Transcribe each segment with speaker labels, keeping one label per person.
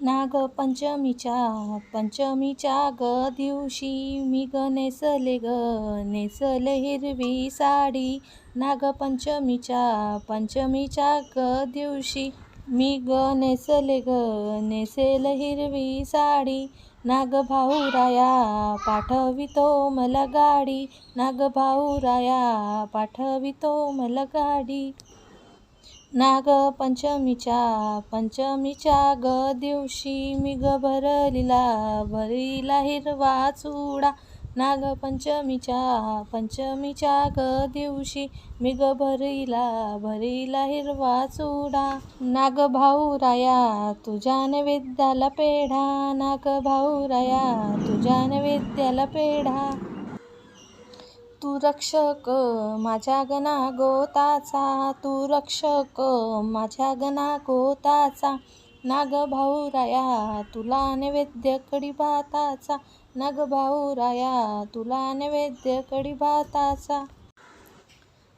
Speaker 1: नागपंचमीच्या पंचमीच्या ग दिवशी मी ग नेसले ग नेसले हिरवी साडी. नागपंचमीच्या पंचमीच्या ग दिवशी मी ग नेसले ग नेसेल हिरवी साडी. नागभाऊराया पाठवितो मला गाडी. नागभाऊराया पाठवितो मला गाडी. नागपंचमीच्या पंचमीच्या ग दिवशी मी ग भरलीला भरलीला हिरवा चुडा. नागपंचमीच्या पंचमीच्या ग दिवशी मी ग भरीला भरीला हिरवा चुडा. राया तुझ्या नैवेद्याला पेढा. नाग भाऊ राया तुझ्या नैवेद्याला पेढा. तू रक्षक माझ्या गणा गोताचा. तू रक्षक माझ्या गणा गोताचा. नाग भाऊराया तुला नैवेद्य कडी भाताचा नागभाऊराया तुला नैवेद्य कडी भाताचा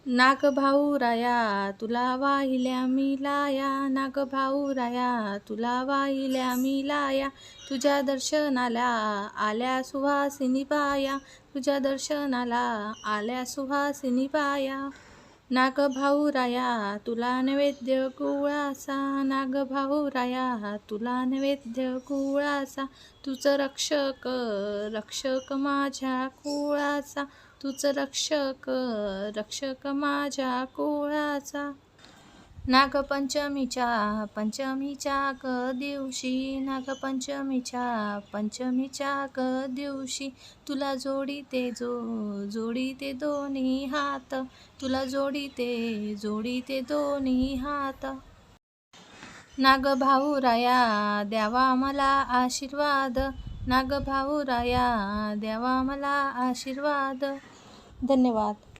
Speaker 1: नागभाऊराया तुला वाहिल्या मी लाया. नागभाऊराया तुला वाहिल्या मी लाया. तुझ्या दर्शनाला आल्या सुहासिनी बाया. तुझ्या दर्शनाला आल्या सुहासिनी बाया. नाग भाऊ राया तुला नैवेद्य गुळाचा नागभाऊराया तुला नैवेद्य कुळासा तुझं रक्षक रक्षक माझ्या कुळाचा तुझं रक्षक रक्षक माझ्या कुळाचा नागपंचमीच्या पंचमीच्या क दिवशी नागपंचमीच्या पंचमीच्या क दिवशी तुला जोडी ते जो जोडी ते दोन्ही हात तुला जोडी ते जोडी ते दोन्ही हात. नागभाऊराया द्यावा मला आशीर्वाद. नागभाऊराया द्यावा मला आशीर्वाद. धन्यवाद.